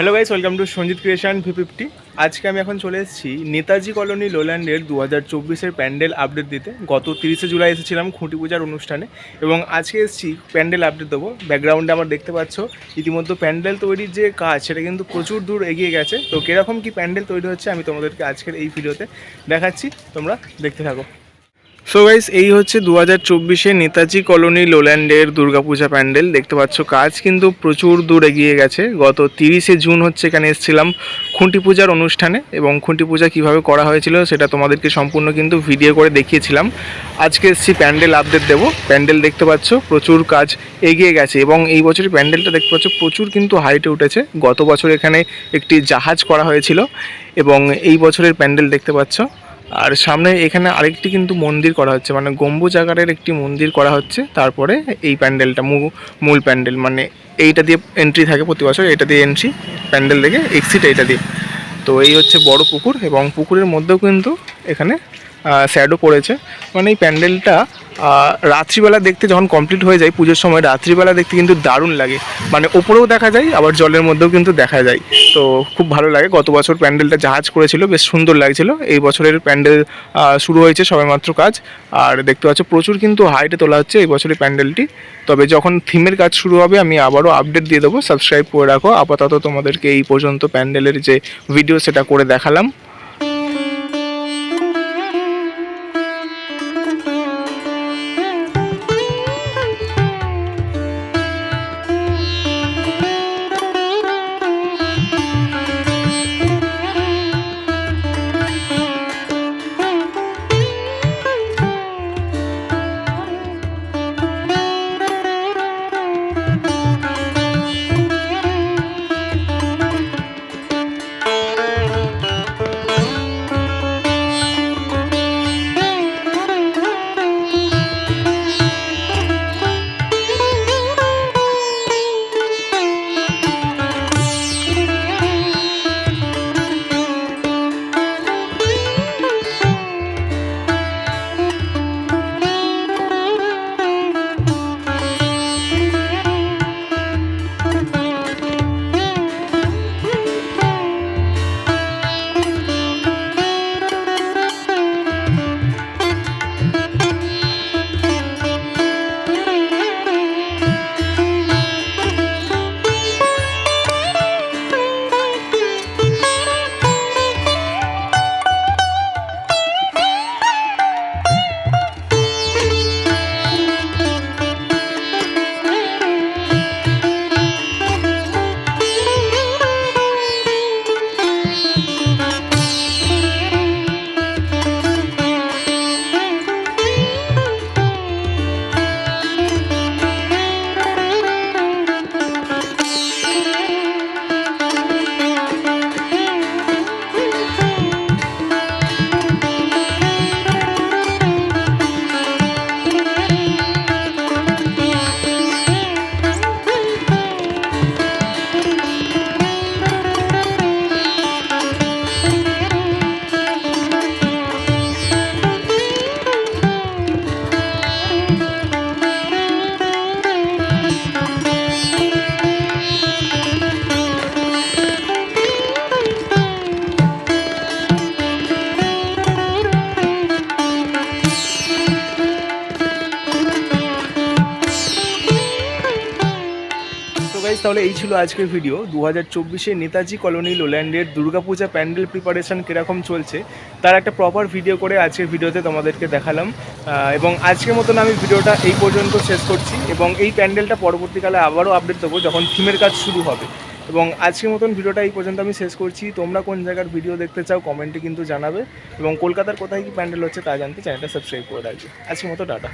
Hello guys welcome to Sanjit creation V fifty আজকে আমি এখন চলে এসেছি নেতাজি কলোনি লোল্যান্ডের দু হাজার চব্বিশের প্যান্ডেল আপডেট দিতে। গত তিরিশে জুলাই এসেছিলাম খুঁটি পূজার অনুষ্ঠানে এবং আজকে এসেছি প্যান্ডেল আপডেট দেবো। ব্যাকগ্রাউন্ডে আমার দেখতে পাচ্ছ, ইতিমধ্যে প্যান্ডেল তৈরির যে কাজ, সেটা কিন্তু প্রচুর দূর এগিয়ে গেছে। তো কীরকম কি প্যান্ডেল তৈরি হচ্ছে, আমি তোমাদেরকে আজকের এই ভিডিওতে দেখাচ্ছি। তোমরা দেখতে থাকো। সো গাইস এই হচ্ছে দু হাজার চব্বিশে নেতাজি কলোনি লোল্যান্ডের দুর্গাপূজা প্যান্ডেল। দেখতে পাচ্ছ কাজ কিন্তু প্রচুর দূর এগিয়ে গেছে। গত তিরিশে জুন হচ্ছে এখানে এসেছিলাম খুঁটি পূজার অনুষ্ঠানে এবং খুঁটি পূজা কীভাবে করা হয়েছিল সেটা তোমাদেরকে সম্পূর্ণ কিন্তু ভিডিও করে দেখিয়েছিলাম। আজকে এসেছি প্যান্ডেল আপডেট দেবো। প্যান্ডেল দেখতে পাচ্ছ প্রচুর কাজ এগিয়ে গেছে এবং এই বছরের প্যান্ডেলটা দেখতে পাচ্ছ প্রচুর কিন্তু হাইটে উঠেছে। গত বছর এখানে একটি জাহাজ করা হয়েছিল এবং এই বছরের প্যান্ডেল দেখতে পাচ্ছ। আর সামনে এখানে আরেকটি কিন্তু মন্দির করা হচ্ছে মানে গম্বুজ আকারের একটি মন্দির করা হচ্ছে, তারপরে এই প্যান্ডেলটা মূল প্যান্ডেল মানে এইটা দিয়ে এন্ট্রি থাকে প্রতি বছর, এটা দিয়ে এন্ট্রি প্যান্ডেল থেকে এক্সিট এইটা দিয়ে। তো এই হচ্ছে বড় পুকুর এবং পুকুরের মধ্যেও কিন্তু এখানে স্যাডও পড়েছে। মানে এই প্যান্ডেলটা রাত্রিবেলা দেখতে যখন কমপ্লিট হয়ে যায়, পুজোর সময় রাত্রিবেলা দেখতে কিন্তু দারুণ লাগে। মানে ওপরেও দেখা যায়, আবার জলের মধ্যেও কিন্তু দেখা যায়। তো খুব ভালো লাগে। গত বছর প্যান্ডেলটা জাহাজ করেছিল, বেশ সুন্দর লাগছিল। এই বছরের প্যান্ডেল শুরু হয়েছে সবেমাত্র কাজ। আর দেখতে পাচ্ছ, প্রচুর কিন্তু হাইটে তোলা হচ্ছে এই বছরের প্যান্ডেলটি। তবে যখন থিমের কাজ শুরু হবে, আমি আবারও আপডেট দিয়ে দেবো। সাবস্ক্রাইব করে রাখো। আপাতত তোমাদেরকে এই পর্যন্ত প্যান্ডেলের যে ভিডিও সেটা করে দেখালাম। গাইজ তাহলে এই ছিল আজকের ভিডিও দু হাজার চব্বিশে নেতাজি কলোনি লোল্যান্ডের দুর্গাপূজা প্যান্ডেল প্রিপারেশন কীরকম চলছে, তার একটা প্রপার ভিডিও করে আজকের ভিডিওতে তোমাদেরকে দেখালাম। এবং আজকের মতন আমি ভিডিওটা এই পর্যন্ত শেষ করছি, এবং এই প্যান্ডেলটা পরবর্তীকালে আবারও আপডেট দেবো যখন থিমের কাজ শুরু হবে। এবং আজকের মতন ভিডিওটা এই পর্যন্ত আমি শেষ করছি। তোমরা কোন জায়গার ভিডিও দেখতে চাও কমেন্টে কিন্তু জানাবে। এবং কলকাতার কোথায় কি প্যান্ডেল হচ্ছে তা জানতে চ্যানেলটা সাবস্ক্রাইব করে রাখবে। আজকের মতো, টাটা।